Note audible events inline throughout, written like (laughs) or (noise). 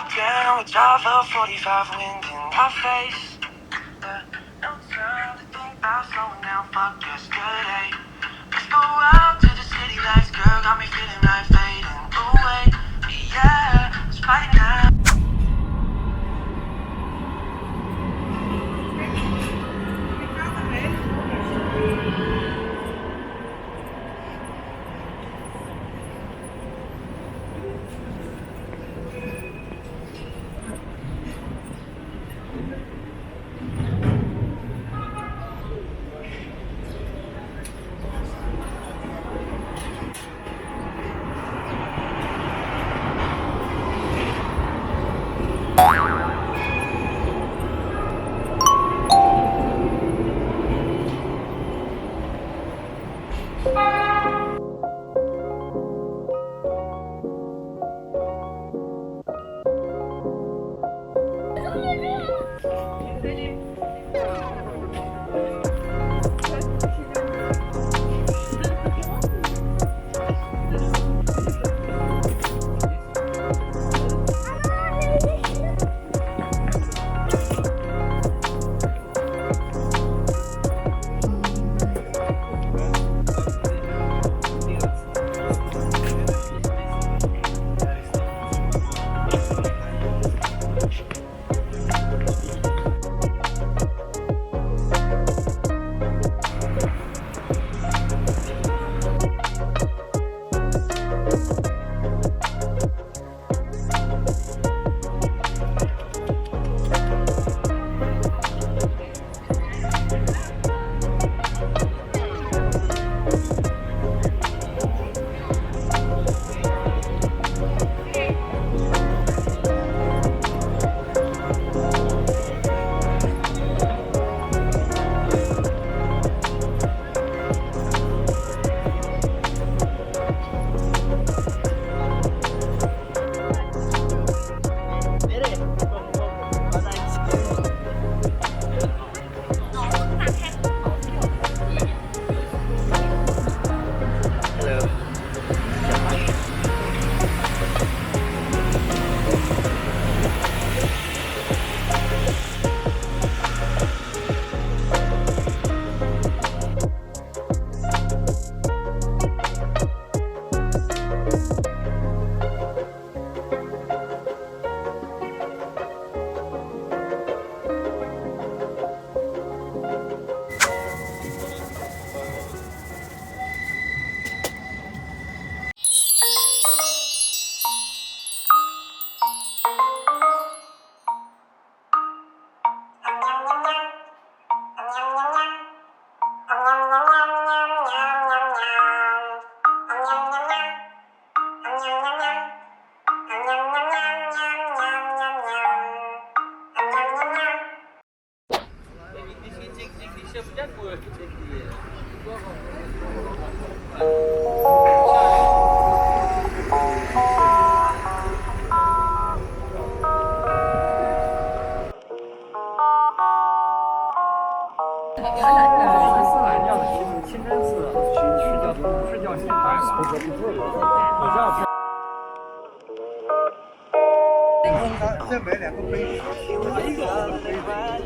top down with Java 45 wind in my face. Yeah, no time to think about slowing down, fuck yesterday. Let's go out to the city lights, girl, got me feeling right, fading away. Yeah, it's right now. 伊斯兰教的清真寺是叫不是叫清真寺？我叫他再买两个杯子，再买。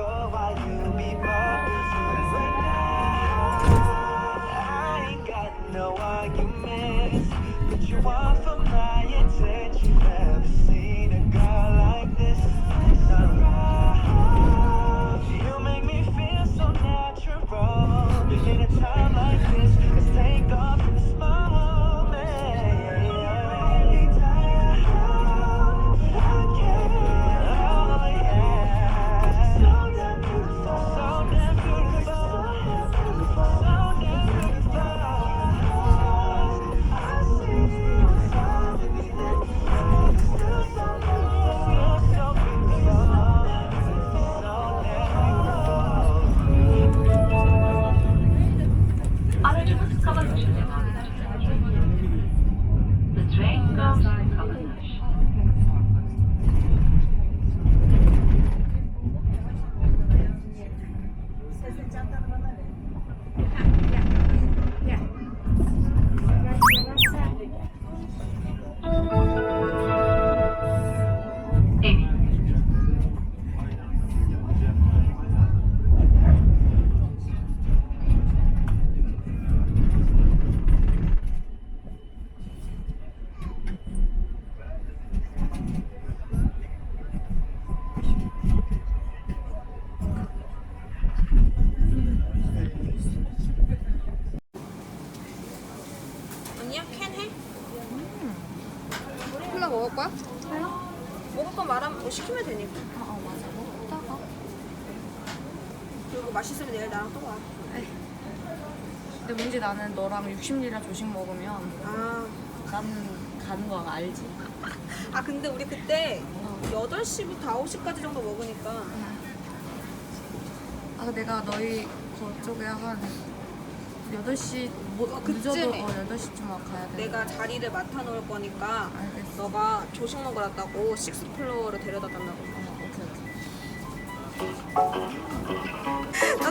sure why you be born. 그리고 맛있으면 내일 나랑 또 와. 근데 문제 나는 너랑 60일이나 조식 먹으면 아, 나는 가는 거 알지? (laughs) 아 근데 우리 그때 8시부터 9시까지 정도 먹으니까 아 내가 너희 그쪽에 한 8시 뭐, 어, 늦어도 그쯤에. 어, 8시쯤 와 가야 돼 내가 자리를 맡아 놓을 거니까 알겠어 너가 조식 먹으러 왔다고 식스플로어를 데려다 달라고. 어, 오케이 오케이 나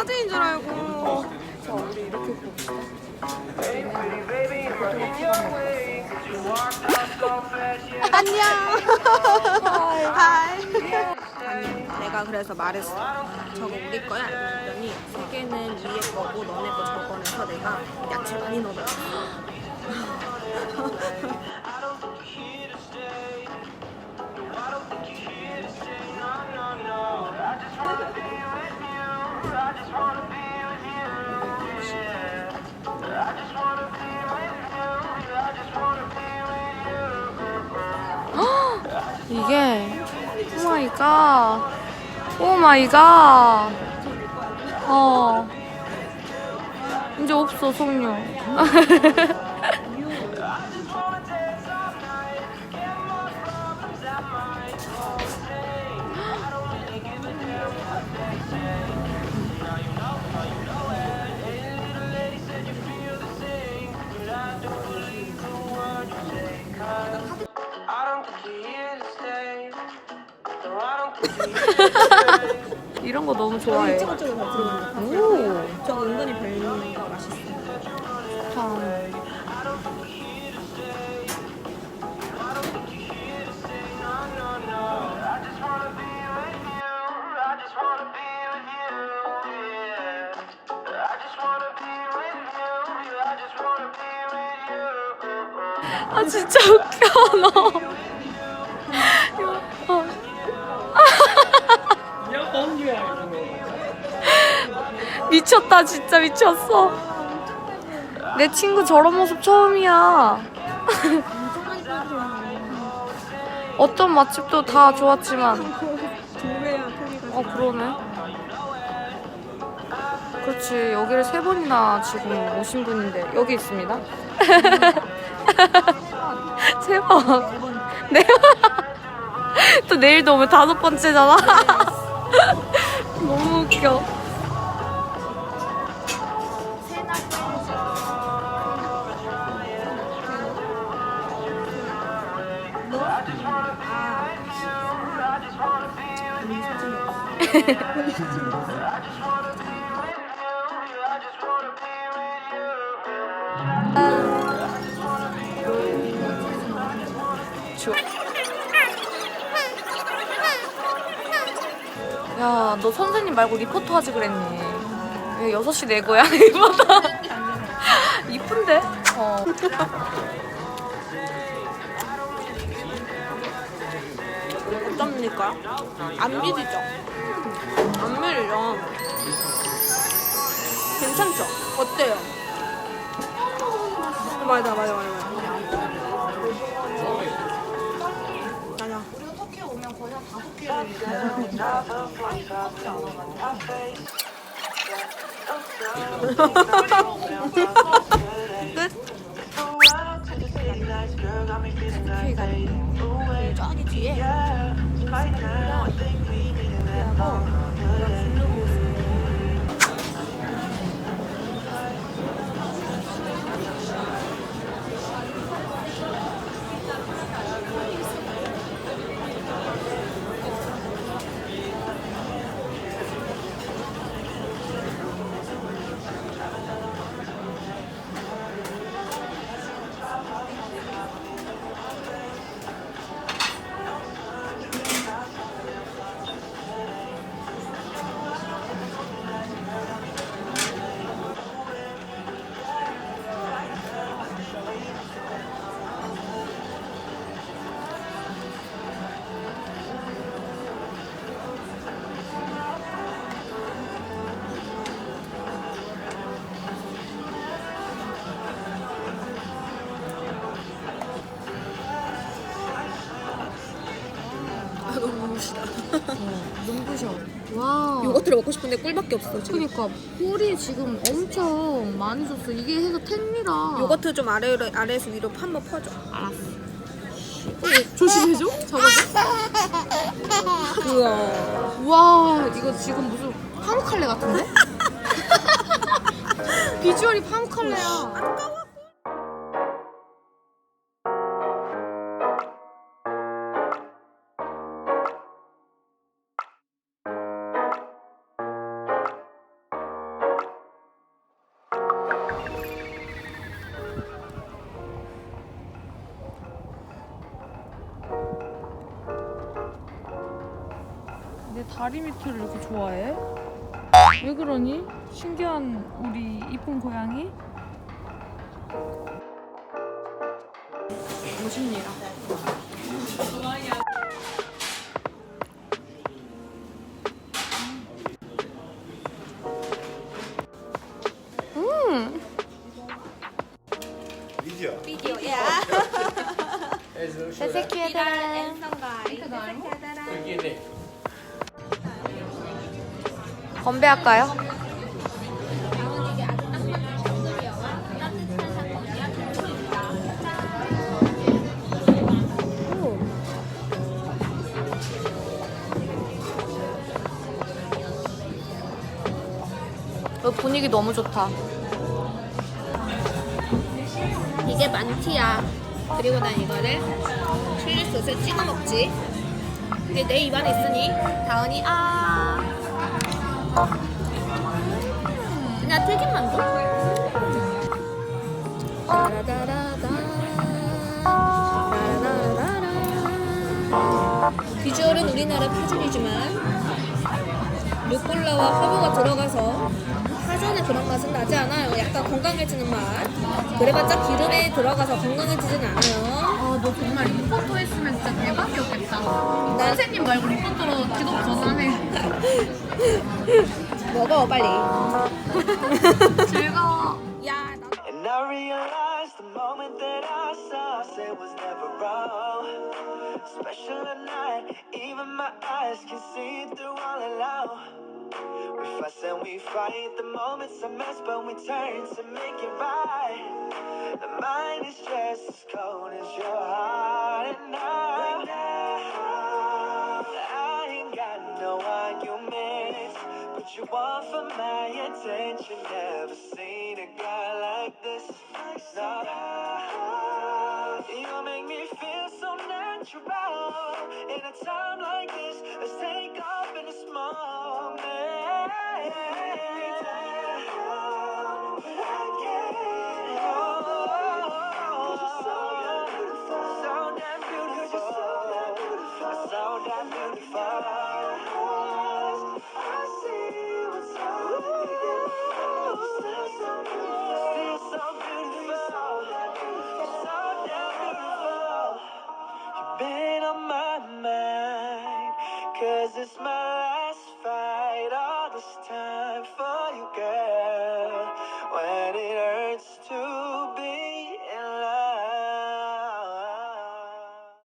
사진인 줄 알고. 자 우리 이렇게 봅시다 안녕. (laughs) 하이. 내가 그래서 말했어. 저거 우리 거야? 그랬더니 세 개는 위에 거고 너네 거 저거내서 내가 야채 많이 넣어놨어. 마이 갓. 오 마이 갓. 어. 이제 없어, 송유. (laughs) 이런 거 너무 좋아해. 들어간다. 오. 저거 은근히 별미가 맛있어. 아 진짜 웃겨 너. 미쳤다 진짜 미쳤어. 내 친구 저런 모습 처음이야. (laughs) 어떤 맛집도 다 좋았지만. 어 그러네. 그렇지 여기를 세 번이나 지금 오신 분인데 여기 있습니다. (laughs) 세 번. 네 번. (laughs) 또 내일도 오면 다섯 번째잖아. 너무 웃겨. 야, 너 선생님 말고 리포터 하지 그랬니? 왜 6시 내 거야, (laughs) 리포터? 이쁜데? 어. 어쩝니까? 안 비리죠? 안 밀려. 괜찮죠? 어때요? 맞아, 맞아, 맞아. 맞아. 다섯 (laughs) 개를 끝? 저기 뒤에. 눈부 눈부셔. 와. 요거트를 먹고 싶은데 꿀밖에 없어 지금. 그니까 꿀이 지금 엄청 많이 줬어. 이게 해서 텐미라. 요거트 좀 아래로 아래에서 위로 한번 퍼줘. 알았어. 조심해줘. 잡아줘. 우와. 와 이거 지금 무슨 파묵칼레 같은데? (laughs) 비주얼이 파묵칼레야. 다리 밑을 이렇게 좋아해? 왜 그러니? 신기한 우리 이쁜 고양이? 멋있니 건배 할까요? 어, 분위기 너무 좋다. 이게 만티야. 그리고 난 이거를 칠리 소스에 찍어 먹지. 이게 내 입안에 있으니 다은이 아. 그냥 튀김 만두. 따라라라라. 따라라라라. 비주얼은 우리나라 파전이지만 루꼴라와 허브가 들어가서 파전의 그런 맛은 나지 않아요. 약간 건강해지는 맛. 그래봤자 기름에 들어가서 건강해지진 않아요. 아, 너 정말 리포터 했으면 진짜 대박이었겠다. 난 선생님 말고 리포터로 기록 전환해. 먹어 빨리. 즐거워. 야, 나 And I realized the moment that I saw us, it was never wrong. Special at night, even my eyes can see through all alone. We fuss and we fight, the moment's a mess, but we turn to make it right. The mind is just as cold as your heart, and I, I ain't got no arguments, but you want for my attention. Never seen a guy like this. No, you make me feel so natural. In a time like this, let's take off in this moment. Anytime, anytime.